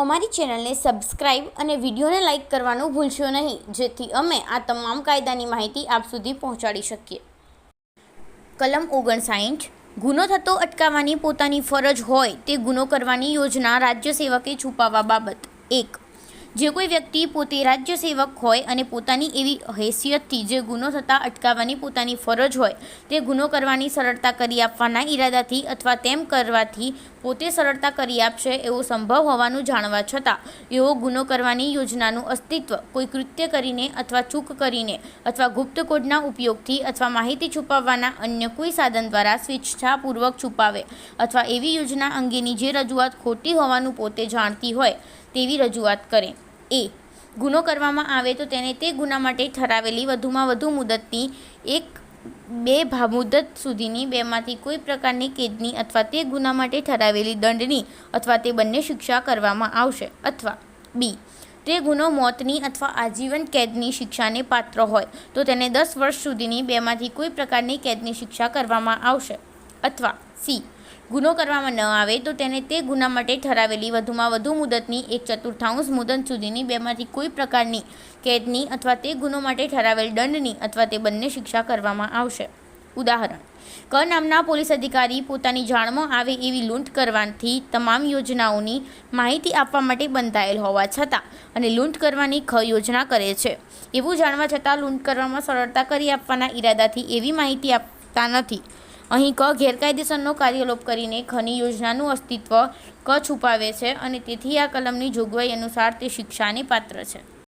અમારી ચેનલને સબસ્ક્રાઇબ અને વિડીયોને લાઇક કરવાનું ભૂલશો નહીં, જેથી અમે આ તમામ કાયદાની માહિતી આપ સુધી પહોંચાડી શકીએ. કલમ ઓગણસાઠ, ગુનો થતો અટકાવવાની પોતાની ફરજ હોય તે ગુનો કરવાની યોજના રાજ્ય સેવકે છુપાવવા બાબત. એક, જે કોઈ વ્યક્તિ પોતે રાજ્ય સેવક હોય અને પોતાની એવી હેસિયતથી જે ગુનો થતાં અટકાવવાની પોતાની ફરજ હોય, તે ગુનો કરવાની સરળતા કરી આપવાના ઈરાદાથી અથવા તેમ કરવાથી પોતે સરળતા કરી આપશે એવો સંભવ હોવાનું જાણવા છતાં, એવો ગુનો કરવાની યોજનાનું અસ્તિત્વ કોઈ કૃત્ય કરીને અથવા ચૂક કરીને અથવા ગુપ્ત કોડના ઉપયોગથી અથવા માહિતી છુપાવવાના અન્ય કોઈ સાધન દ્વારા સ્વેચ્છાપૂર્વક છુપાવે અથવા એવી યોજના અંગેની જે રજૂઆત ખોટી હોવાનું પોતે જાણતી હોય તેવી રજૂઆત કરે. એ. ગુનો કરવામાં આવે તો તેને તે ગુના માટે ઠરાવેલી વધુમાં વધુ મુદતની એક બે ભામુદત સુધીની બેમાંથી કોઈ પ્રકારની કેદની અથવા તે ગુના માટે ઠરાવેલી દંડની અથવા તે બંને શિક્ષા કરવામાં આવશે અથવા બી, તે ગુનો મોતની અથવા આજીવન કેદની શિક્ષાને પાત્ર હોય તો તેને દસ વર્ષ સુધીની બેમાંથી કોઈ પ્રકારની કેદની શિક્ષા કરવામાં આવશે અથવા સી ગુનો કરવામાં ન આવે તો તેને તે ગુના માટે ઠરાવેલી વધુમાં વધુ મુદતની એક ચતુર્થાંશ મુદત સુધીની બેમાંથી કોઈ પ્રકારની કેદની અથવા તે ગુનો માટે ઠરાવેલ દંડની અથવા તે બંને શિક્ષા કરવામાં આવશે. ઉદાહરણ, ક નામના પોલીસ અધિકારી પોતાની જાણમાં આવે એવી લૂંટ કરવાથી તમામ યોજનાઓની માહિતી આપવા માટે બંધાયેલ હોવા છતાં અને લૂંટ કરવાની ખ યોજના કરે છે. એવું જાણવા છતાં લૂંટ કરવામાં સરળતા કરી આપવાના ઈરાદાથી એવી માહિતી આપતા નથી. અહીં ક ગેરકાયદેસરનો કાર્યલોપ કરીને ખની યોજનાનું અસ્તિત્વ ક છુપાવે છે અને તેથી આ કલમની જોગવાઈ અનુસાર તે શિક્ષાને પાત્ર છે.